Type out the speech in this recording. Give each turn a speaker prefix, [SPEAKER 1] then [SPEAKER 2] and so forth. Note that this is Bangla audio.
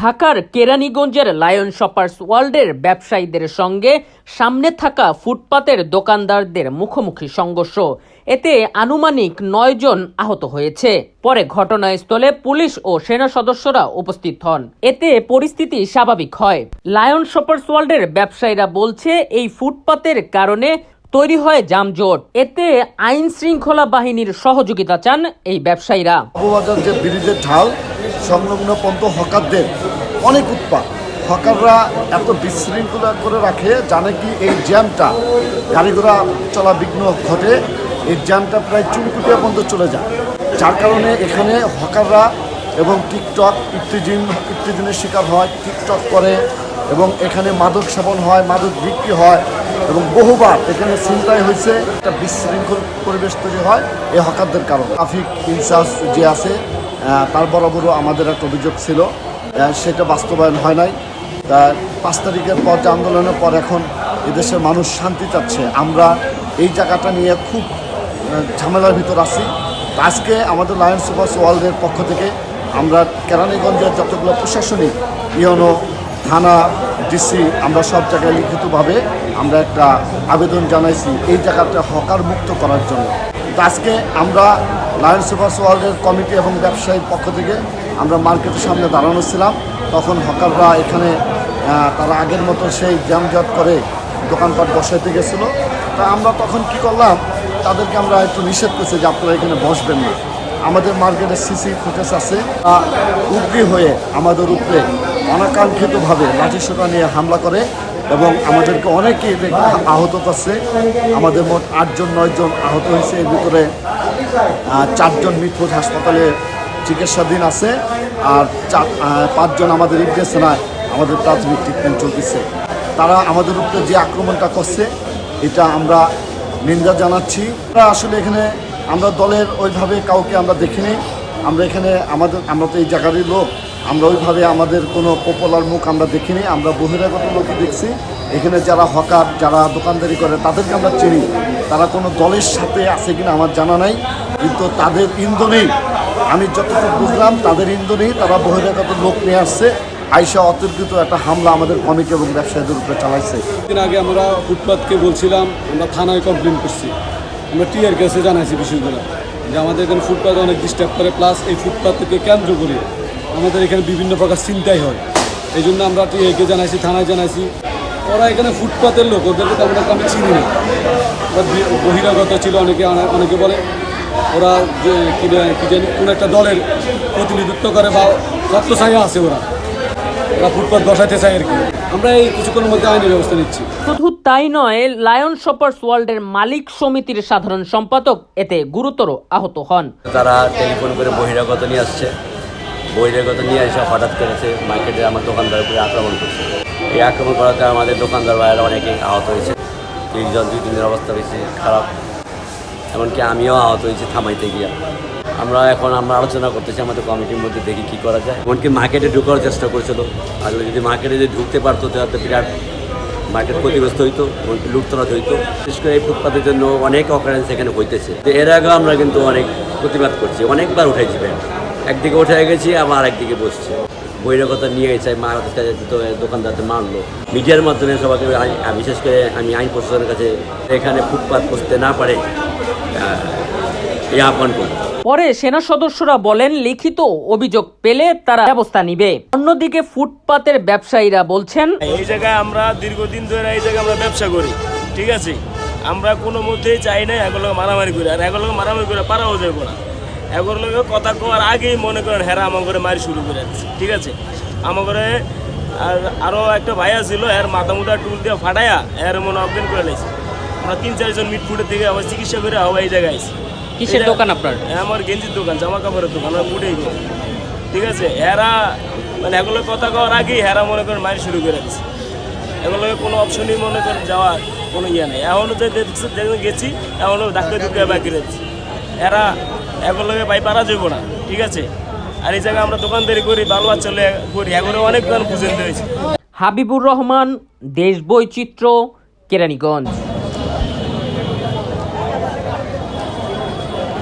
[SPEAKER 1] ঢাকার কেরানীগঞ্জের লায়ন শপার্স ওয়ার্ল্ডের ব্যবসায়ীদের সঙ্গে সামনে থাকা ফুটপাতের দোকানদারদের মুখোমুখি সংঘর্ষ। এতে আনুমানিক নয় জন আহত হয়েছে। পরে ঘটনাস্থলে পুলিশ ও সেনা সদস্যরা উপস্থিত হন। এতে পরিস্থিতি স্বাভাবিক হয়। লায়ন শপার্স ওয়ার্ল্ডের ব্যবসায়ীরা বলছে, এই ফুটপাতের কারণে তৈরি হয় যানজট। এতে আইন শৃঙ্খলা বাহিনীর সহযোগিতা চান এই ব্যবসায়ীরা।
[SPEAKER 2] সংলগ্ন পন্ত হকারদের অনেক উৎপাদ হকাররা এত বিশৃঙ্খলা করে রাখে, জানে কি এই জ্যামটা গাড়ি ঘোড়া চলা বিঘ্ন ঘটে, এই জ্যামটা প্রায় চুনকুটিয়া পর্যন্ত চলে যায়। যার কারণে এখানে হকাররা এবং টিকটক ইত্যাদিন ইত্যাদিনের শিকার হয়, টিকটক করে এবং এখানে মাদক সেবন হয়, মাদক বিক্রি হয় এবং বহুবার এখানে চিন্তায় হয়েছে, একটা বিশৃঙ্খল পরিবেশ তৈরি হয় এই হকারদের কারণে। ট্রাফিক ইনচার্জ যে আছে তার বরাবরও আমাদের একটা অভিযোগ ছিল। সেটা বাস্তবায়ন হয় নাই। তা পাঁচ তারিখের পর যে আন্দোলনের পর এখন এদেশের মানুষ শান্তি চাচ্ছে। আমরা এই জায়গাটা নিয়ে খুব ঝামেলার ভিতর আছি। আজকে আমাদের লায়ন্স সুপার্স ওয়ার্ল্ডের পক্ষ থেকে আমরা কেরানীগঞ্জের যতগুলো প্রশাসনিক ইউনো, থানা, ডিসি, আমরা সব জায়গায় লিখিতভাবে আমরা একটা আবেদন জানাইছি এই জায়গাটা হকার মুক্ত করার জন্য। আজকে আমরা লায়ন সুপার ওয়ার্ল্ডের কমিটি এবং ব্যবসায়ীর পক্ষ থেকে আমরা মার্কেটের সামনে দাঁড়ানো ছিলাম। তখন হকাররা এখানে তারা আগের মতো সেই জ্যামজট করে দোকানপাট বসাইতে গেছিল। তা আমরা তখন কি করলাম, তাদেরকে আমরা একটু নিষেধ করছি যে আপনারা এখানে বসবেন না। আমাদের মার্কেটে সিসি ফুটেজ আছে। উগ্রী হয়ে আমাদের উপরে অনাকাঙ্ক্ষিতভাবে লাঠিসোটা নিয়ে হামলা করে এবং আমাদেরকে অনেকেই আহত করছে। আমাদের মোট আটজন, নয়জন আহত হয়েছে। এর ভিতরে চারজন মিটফোর্ড হাসপাতালে চিকিৎসাধীন আছে আর চার পাঁচজন আমাদের ইড্রেসেনায় আমাদের প্রাথমিক ট্রিটমেন্ট চলতেছে। তারা আমাদের উপরে যে আক্রমণটা করছে, এটা আমরা নিন্দা জানাচ্ছি। আসলে এখানে, আমরা দলের ওইভাবে কাউকে আমরা দেখিনি। আমরা এখানে আমাদের আমরা তো এই জায়গারই লোক। আমরা ওইভাবে আমাদের কোনো পপুলার মুখ আমরা দেখিনি। আমরা বহিরাগত লোকই দেখছি। এখানে যারা হকার, যারা দোকানদারি করে, তাদেরকে আমরা চিনি। তারা কোনো দলের সাথে আছে কিনা আমার জানা নাই, কিন্তু তাদের ইন্ধনেই, আমি যতটুকু বুঝলাম, তাদের ইন্ধনেই তারা বহিরাগত লোক নিয়ে আসছে। আইসা অতর্কিত একটা হামলা আমাদের কমিটি এবং ব্যবসায়ীদের উপরে চালাইছে।
[SPEAKER 3] দিন আগে আমরা ফুটপাথকে বলছিলাম, আমরা থানায় কমপ্লেন করছি। আমরা টিআর কাছে জানাইছি বিষয়গুলো, যে আমাদের এখানে ফুটপাথ অনেক ডিস্টার্ব করে প্লাস এই ফুটপাথকে কেন্দ্র করে আমাদের এখানে বিভিন্ন প্রকার চিন্তাই হয়। এই জন্য আমরা টিআরকে জানাইছি, থানায় জানাইছি। ওরা এখানে ফুটপাতের লোক ওদেরকে তেমন একটা আমি চিনি না। ওরা বহিরাগত ছিল অনেকে অনেকে বলে ওরা যে কি জানি- জানি কোনো একটা দলের প্রতিনিধিত্ব করে বা রক্ত ছায়া আছে ওরা। ওরা ফুটপাথ বসাইতে চায় আর কি। আমরা এই কিছুক্ষণের মধ্যে আইনের ব্যবস্থা নিচ্ছি।
[SPEAKER 1] শুধু তাই নয় লায়ন শপার্স ওয়ার্ল্ডের মালিক সমিতির সাধারণ সম্পাদক এতে গুরুতর আহত হন।
[SPEAKER 4] তারা টেলিফোন করে বহিরাগত নিয়ে আসছে বহিরাগত নিয়ে এসে হঠাৎ করেছে মার্কেটে আমার দোকানদার উপরে আক্রমণ করছে। এই আক্রমণ করাতে আমাদের দোকানদার ভাইয়েরা অনেকে আহত হয়েছে। তিনজন, দুই, তিনজনের অবস্থা বেশি খারাপ। এমনকি আমিও আহত হয়েছি থামাইতে গিয়া। আমরা এখন আমরা আলোচনা করতেছি, আমাদের কমিটির মধ্যে দেখি কী করা যায়। এমনকি মার্কেটে ঢুকার চেষ্টা করেছিল। আসলে যদি মার্কেটে যদি ঢুকতে পারতো, তাহলে বিরাট মার্কেট ক্ষতিগ্রস্ত হইতো লুটতরাজ হইতো। বিশেষ করে এই ফুটপাতের জন্য অনেক অকারেন্স এখানে হইতেছে। এর আগেও আমরা কিন্তু অনেক প্রতিবাদ করছি, অনেকবার উঠাইছি ব্যান্ড একদিকে উঠে গেছি আবার একদিকে বসছে। বহিরাগত নিয়ে এসে মার দোকানদারতে মারলো। মিডিয়ার মাধ্যমে সবাইকে বিশেষ করে আমি আইন প্রশাসনের কাছে এখানে ফুটপাত বসতে না পারে এই আহ্বান করব।
[SPEAKER 1] পরে সেনা সদস্যরা বলেন লিখিত অভিযোগ পেলে তারা ব্যবস্থা নিবে। অন্যদিকে ফুটপাতের ব্যবসায়ীরা বলছেন
[SPEAKER 5] এই জায়গায় আমরা দীর্ঘদিন ধরে এই জায়গায় আমরা ব্যবসা করি ঠিক আছে? আমরা কোনো মধ্যেই চাই না এগুলো মারামারি করি আর এগুলো মারামারি করে পারাও যাব না। এগুলো লোকের কথা কোয়ার আগেই মনে করেন হেরা আমার করে মারি শুরু করে দিচ্ছে ঠিক আছে? আমার করে আর আরও একটা ভাইয়া ছিল এর মাথা মুথা টুল দিয়ে ফাটাইয়া এর মনে অজ্ঞান করে লাইছে। আমরা তিন চারজন মিটফুটের থেকে আবার চিকিৎসা করে আবার এই জায়গায় আইছি।
[SPEAKER 1] কিসের দোকান আপনার?
[SPEAKER 5] আমার গেঞ্জির দোকান জামা কাপড়ের দোকান আমার ফুটেই ঠিক আছে? এরা মানে এগুলো কথা কওয়ার আগেই হেরা মনে করেন মারি শুরু করে দিচ্ছে এগুলো কোনো অপশনই মনে করেন যাওয়ার কোনো ইয়ে নেই। এখনও যে গেছি এখনও ডাক্তার ঢুকে বাকি রয়েছে এরা এগুলোকে পাই পারা যাব না, ঠিক আছে? আর এই জায়গায় আমরা দোকানদারি করি, বাল চলে করি এখন অনেক দোকান বুঝে হয়েছে।
[SPEAKER 1] হাবিবুর রহমান, দেশ বৈচিত্র্য, কেরানীগঞ্জ।